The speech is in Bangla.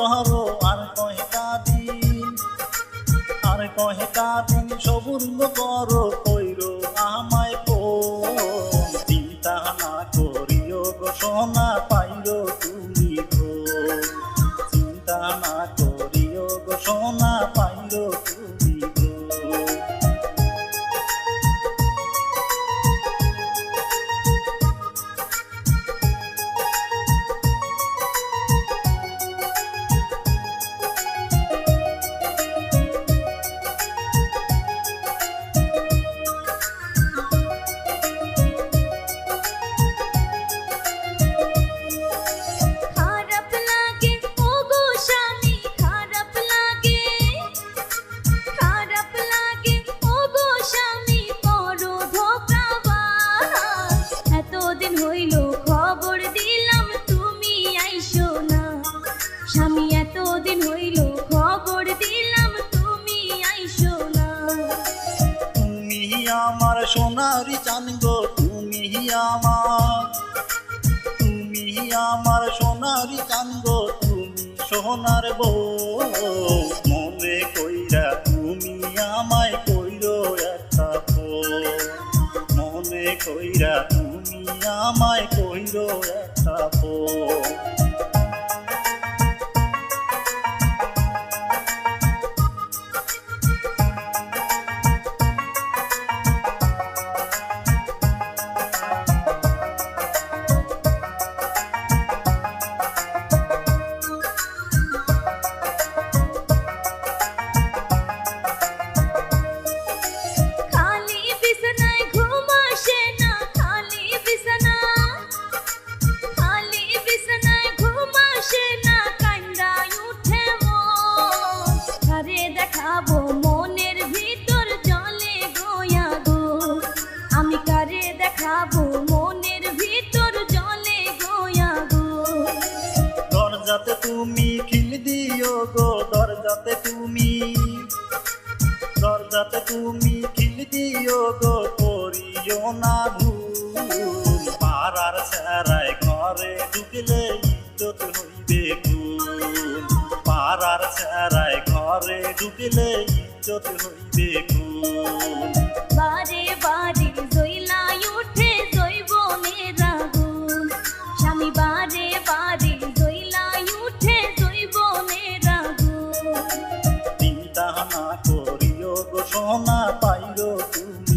সহারো আর কয়টা দিন আর কয়টা দিন সবুর্ণ করো কইর আমায় পো চিন্তা না করিও গো পাইর তুই আমার। তুমি আমার সোনারি চান্দ, তুমি সোনার বউ। মনে কইরা তুমি আমায় কইর একটা মনে কইরা তুমি আমায় কইর একটা ফোন তুমি খিল দিও গো দরজাতে তুমি। দরজাতে তুমি খিল দিও গো, করিও না ভুল। পাড়ার ছাড়ায় ঘরে ঢুকলে ইজ্জত হইবে কুল পাড়ার ছাড়ায় ঘরে ঢুকলে ইজ্জত হইবে তোমরা